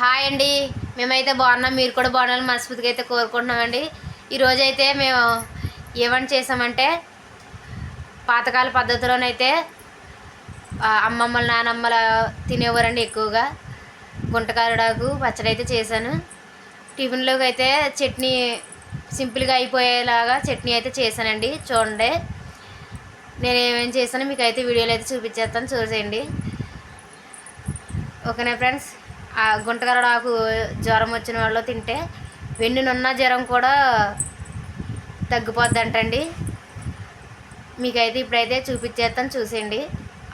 Hi అండి. మేమైతే బాగున్నాం. మీరు కూడా బాగున్నారని మనస్ఫూర్తిగా అయితే కోరుకుంటున్నామండి. ఈరోజు అయితే మేము ఏమని చేసామంటే పాతకాల పద్ధతిలోనైతే ఆ, అమ్మమ్మల నానమ్మల తినేవారండి ఎక్కువగా. గుంటకారుడాకు పచ్చడి అయితే చేశాను. టిఫిన్లోకి అయితే చట్నీ సింపుల్గా అయిపోయేలాగా చట్నీ అయితే చేశానండి. చూడండి. నేను ఏమేమి చేశానో మీకు అయితే వీడియోలో అయితే చూపించేస్తాను. చూసేయండి. ఓకేనా ఫ్రెండ్స్? గుంటకరడాకు జ్వరం వచ్చిన వాళ్ళు తింటే వెన్నునున్న జ్వరం కూడా తగ్గిపోద్దంటండి. మీకైతే ఇప్పుడైతే చూపించేస్తాను చూసేయండి.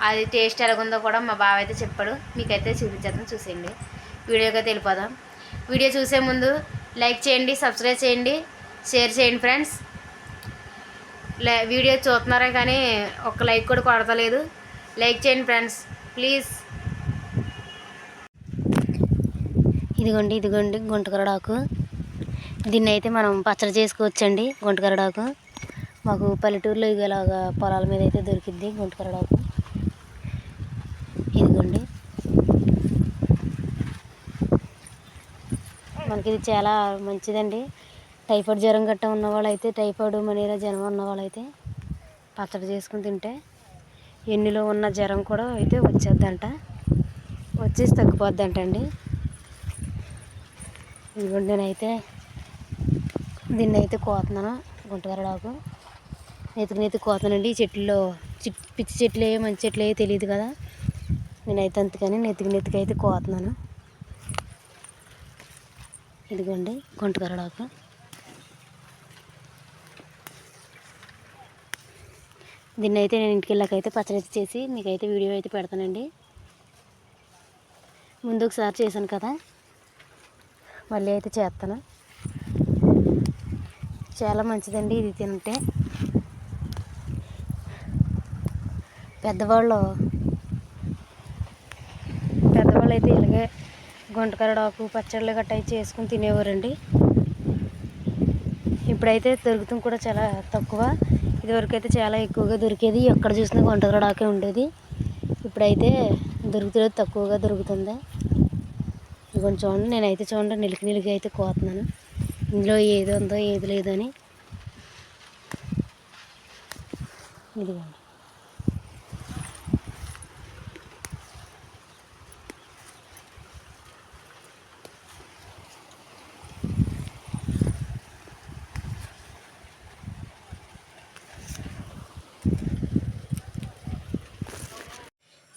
అది టేస్ట్ ఎలాగుందో కూడా మా బావ అయితే చెప్పాడు. మీకైతే చూపించేస్తాను చూసేయండి. వీడియోకి అయితే వెళ్ళిపోదాం. వీడియో చూసే ముందు లైక్ చేయండి సబ్స్క్రైబ్ చేయండి షేర్ చేయండి ఫ్రెండ్స్. వీడియో చూస్తున్నారే కానీ ఒక్క లైక్ కూడా కొడతలేదు. లైక్ చేయండి ఫ్రెండ్స్. ప్లీజ్. ఇదిగోండి ఇదిగోండి గుంటకరడాకు. దీన్ని అయితే మనం పచ్చడి చేసుకోవచ్చండి గుంటకరడాకు. మాకు పల్లెటూరులో ఇలాగా పొలాల మీద అయితే దొరికింది గుంటకరడాకు. ఇదిగోండి. మనకి ఇది చాలా మంచిదండి. టైఫాయిడ్ జ్వరం గట్ట ఉన్న వాళ్ళైతే టైఫాయిడ్ మలేరియా జ్వరం ఉన్న వాళ్ళైతే పచ్చడి చేసుకుని తింటే ఎన్నిలో ఉన్న జ్వరం కూడా అయితే వచ్చేద్దంట. వచ్చేసి తగ్గిపోద్దంట అండి ఇదిగోండి నేనైతే దీన్ని అయితే కోతున్నాను గుంటగరడాకు నెతికి నెతికి కోతానండి ఈ చెట్లలో పిచ్చి చెట్లు మంచి చెట్లు తెలియదు కదా. నేనైతే అంతకని నెతికి నెతికి అయితే కోతున్నాను. ఇదిగోండి గుంటగరడాకు దీన్ని అయితే నేను ఇంటికి వెళ్ళాకైతే పచ్చడి అయితే చేసి మీకైతే వీడియో అయితే పెడతానండి. ముందు ఒకసారి చేశాను కదా. మళ్ళీ అయితే చేస్తాను. చాలా మంచిదండి ఇది తింటే. పెద్దవాళ్ళు పెద్దవాళ్ళు అయితే ఇలాగే గుంటకరడాకు పచ్చళ్ళు గట్ట అయి చేసుకుని తినేవారండి. ఇప్పుడైతే దొరుకుతుంది కూడా చాలా తక్కువ. ఇదివరకు అయితే చాలా ఎక్కువగా దొరికేది. ఎక్కడ చూసినా గుంటకరడాకే ఉండేది. ఇప్పుడైతే దొరుకుతుంది తక్కువగా దొరుకుతుంది. ఇదిగోండి చూడండి నేనైతే చూడండి నిలికి నిలికి అయితే కోతున్నాను. ఇందులో ఏది ఉందో ఏది లేదో అని ఇదిగోండి.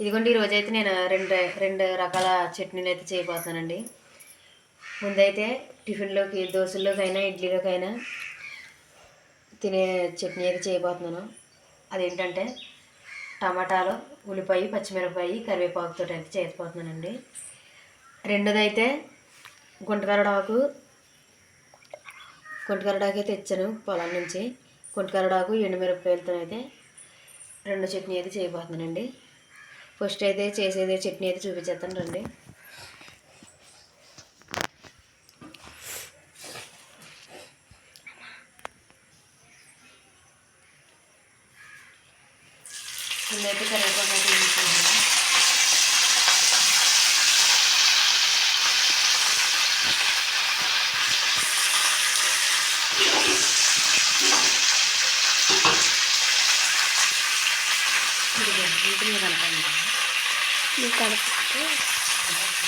ఇదిగోండి ఈరోజు అయితే నేను రెండు రెండు రకాల చట్నీలు అయితే చేయబోతున్నానండి. ముందైతే టిఫిన్లోకి దోశల్లోకైనా ఇడ్లీలోకైనా తినే చట్నీ అయితే చేయబోతున్నాను. అదేంటంటే టమాటాలు ఉల్లిపాయ పచ్చిమిరపకాయ కరివేపాకుతో అయితే చేయబోతున్నానండి రెండోదైతే గుంటకరడాకు గుంటకరడాకు అయితే తెచ్చాను పొలం నుంచి. గుంటకరడాకు ఎండుమిరపకాయలతో అయితే రెండు చట్నీ అయితే చేయబోతున్నానండి. ఫస్ట్ అయితే చేసేది చట్నీ అయితే చూపించేస్తాను రండి. ముందైతే కరివేపాకు అయితే వేసుకుంటాను ఇదిగోండి, ఇంటి మీద కలపండి.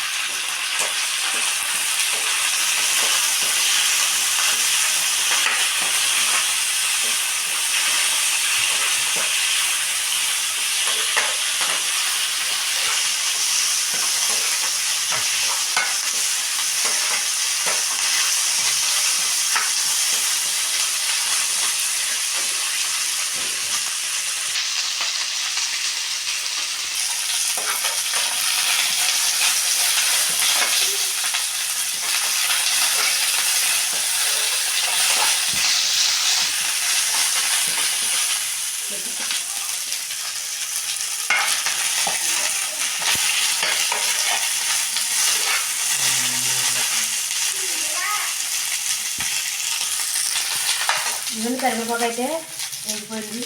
ఇవన్నీ కరివేపాకు అయితే వేగిపోయింది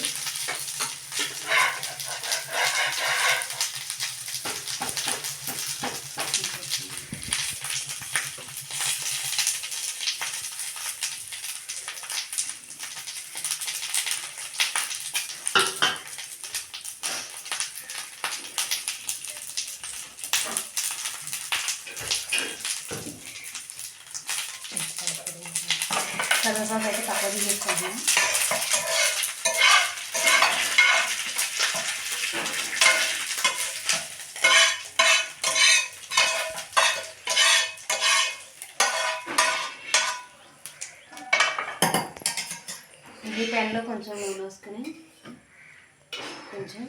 కరివేపాకు అయితే తక్కువ తీసేస్తాను ఈ పెన్లో కొంచెం నూనె వేసుకుని కొంచెం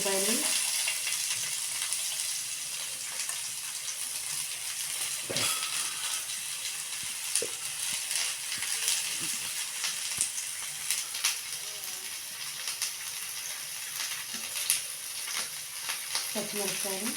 ఉల్లిపాయలు పచ్చిమిరపకాయలు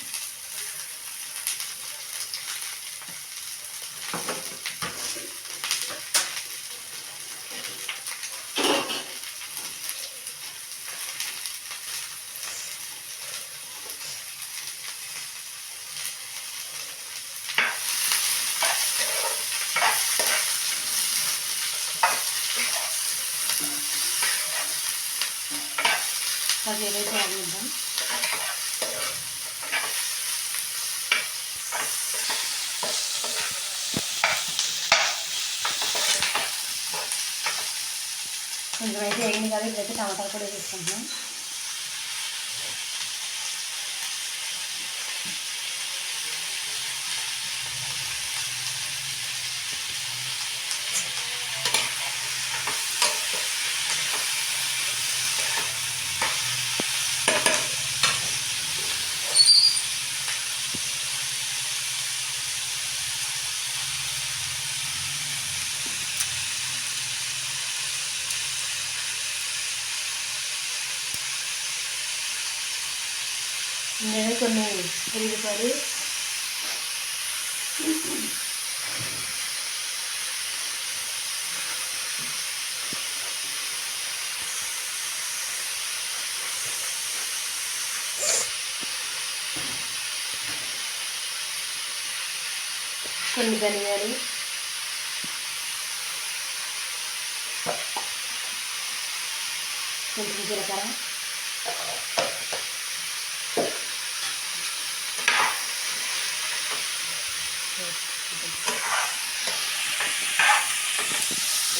అది ఏదైతే ఆగిద్దాం కొంచెం అయితే వేగింది కదా ఇప్పుడైతే టమాటాలు కూడా వేసుకుంటున్నాం. నేను కొన్ని ఉల్లిపాయలు కొన్ని ధనియాలు. కొంచెం జీలకర్ర.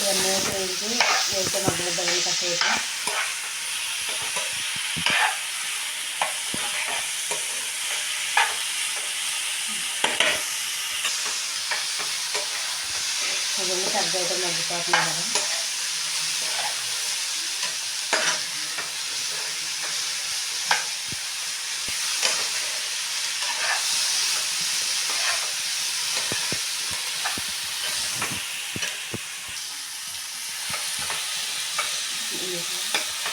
ఇవన్నీ వేసి వేస్తే మధ్యలో బదులు కాసేపు ఇవన్నీ పెద్ద అయితే మగ్గిపోతున్నాయి కదా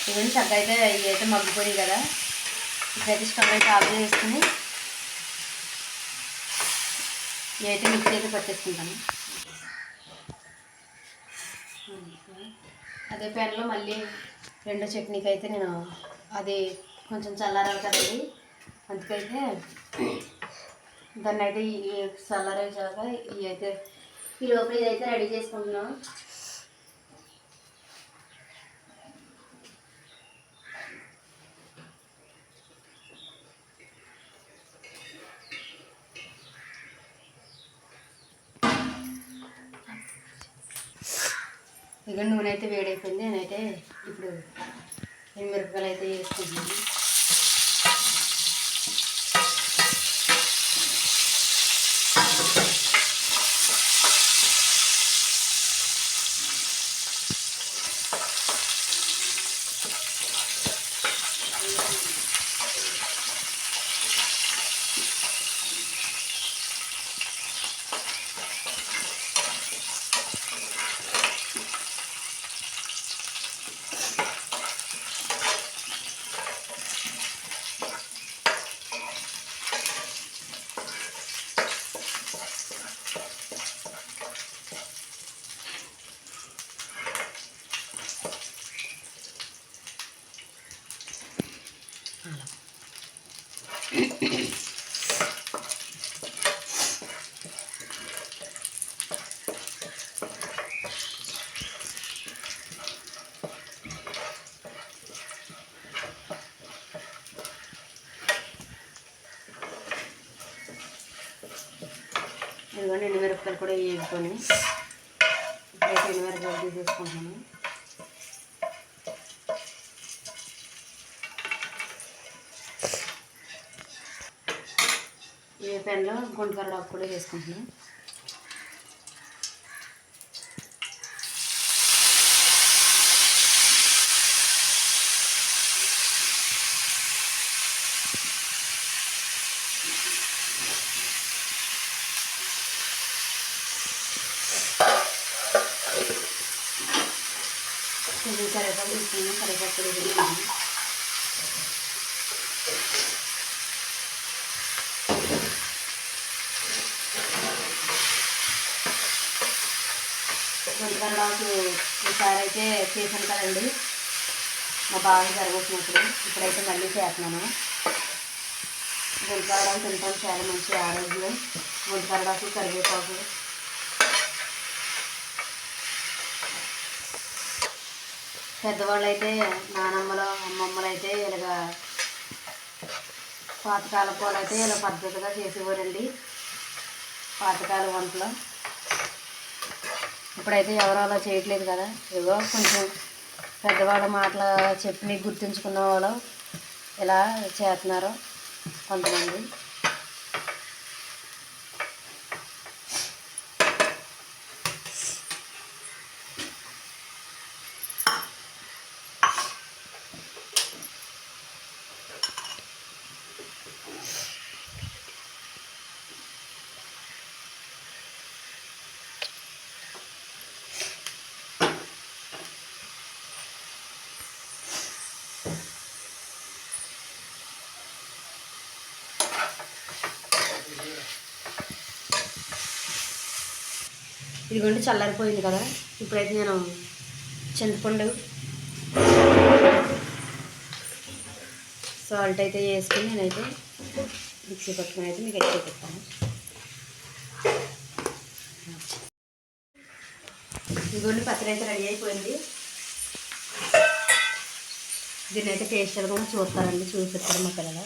ఇవన్నీ చక్కగా అయితే ఇవి అయితే మగ్గిపోయి కదా. ఇప్పుడైతే స్టవ్ అయితే ఆఫ్ చేసుకుని ఇవి అయితే మిక్సీ అయితే పట్టేసుకుంటాను. అదే ప్యాన్లో మళ్ళీ రెండో చట్నీకి అయితే నేను అది కొంచెం చల్లారాలి కదండి. అందుకైతే దాన్ని అయితే ఈ చల్లారేసాక ఇవి అయితే ఈ లోపల ఇదైతే రెడీ చేసుకుంటున్నాం ఇక నూనె అయితే వేడైపోయింది నేనైతే ఇప్పుడు మిరపకాయలు అయితే వేసుకుంటున్నాను. Hola. పెన్లో గుంట కరడాకు కూడా వేసుకుంటున్నాను. కొంచెం కరివేపాకు తీసుకున్నాను కరివేపాకు చికెన్ వేసుకున్నాను ఈసారి అయితే చేశాను కదండి. మా బాగా జరగొచ్చినప్పుడు ఇప్పుడైతే మళ్ళీ చేస్తున్నాను. గుంటకరడాకు తింటాం చాలా మంచి ఆరోగ్యం. గుంటకరడాకు కరివేపాకు. పెద్దవాళ్ళు అయితే నానమ్మలు అమ్మమ్మలు అయితే ఇలాగ పాతకాల పూలు అయితే ఇలా పద్ధతిగా చేసేవారండి. పాతకాల వంటలు. ఇప్పుడైతే ఎవరు అలా చేయట్లేదు కదా. ఏదో కొంచెం పెద్దవాళ్ళ మాటలు చెప్పి గుర్తుంచుకున్న వాళ్ళు ఇలా చేస్తున్నారు కొంతమంది. ఇదిగోండి చల్లారిపోయింది కదా. ఇప్పుడైతే నేను చింతపండు సాల్ట్ అయితే వేసుకుని నేనైతే మిక్సీ పట్టుకుని అయితే మీకు అయితే పెట్టాను ఇదిగోండి పచ్చడి అయితే రెడీ అయిపోయింది. దీన్ని అయితే టేస్ట్ కూడా చూస్తారండి చూపిస్తారు మా పిల్లలు.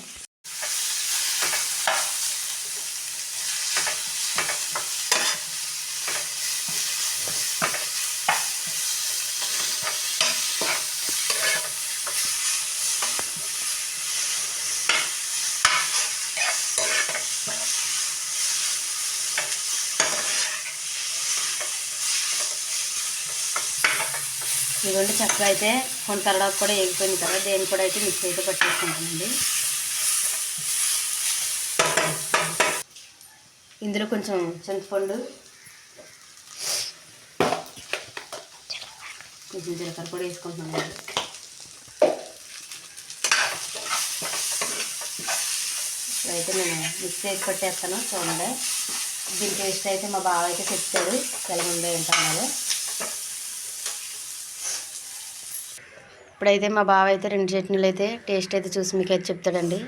ఇదిగోండి చక్క అయితే కొంతరడానికి కూడా ఎగిపోయింది తర్వాత దేని కూడా అయితే మిక్స్ అయితే పట్టేసుకుంటానండి. ఇందులో కొంచెం చింతపండు కొంచెం జీలకర్ర కూడా వేసుకుంటున్నాను అయితే నేను మిక్స్ చేసి పట్టేస్తాను చూడండి. దీని టేస్ట్ అయితే మా బావ అయితే చెప్తాడు ఎలా ఉందో ఏంటన్నది ఇప్పుడైతే మా బావ అయితే రెండు చట్నీలు అయితే టేస్ట్ అయితే చూసి మీకు అయితే చెప్తాడండి.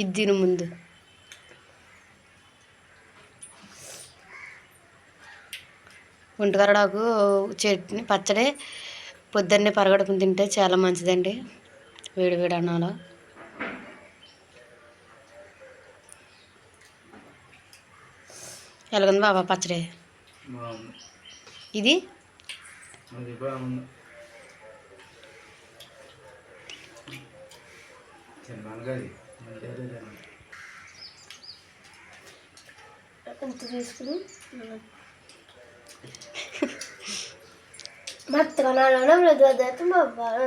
ఇది తిను ముందు. గుంటకరడాకు చట్నీ పచ్చడి పొద్దున్నే పరగడుకుని తింటే చాలా మంచిదండి. వేడి వేడి అన్నంలో. ఎలాగుంది బాబా పచ్చడి? ఇది? అది బాగుంది తిన్నాను. కదా మంచిగా తిన్నాను ఇంత తీసుకుని మెత్తగా నాలో మృదు అయితే మా బాగా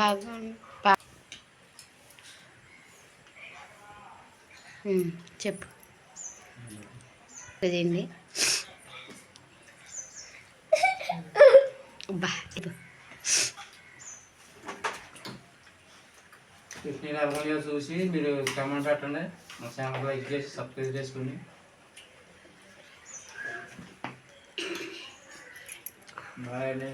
బాగా బా ఉమ్, చెప్పు. ఇదేంటి? బా ఇదిగో. చట్నీ రకంగా చూసి మీరు కమెంట్ పెట్టండి. మా ఛానల్ లైక్ చేసి సబ్స్క్రైబ్ చేసుకోండి బాయ్ అండి.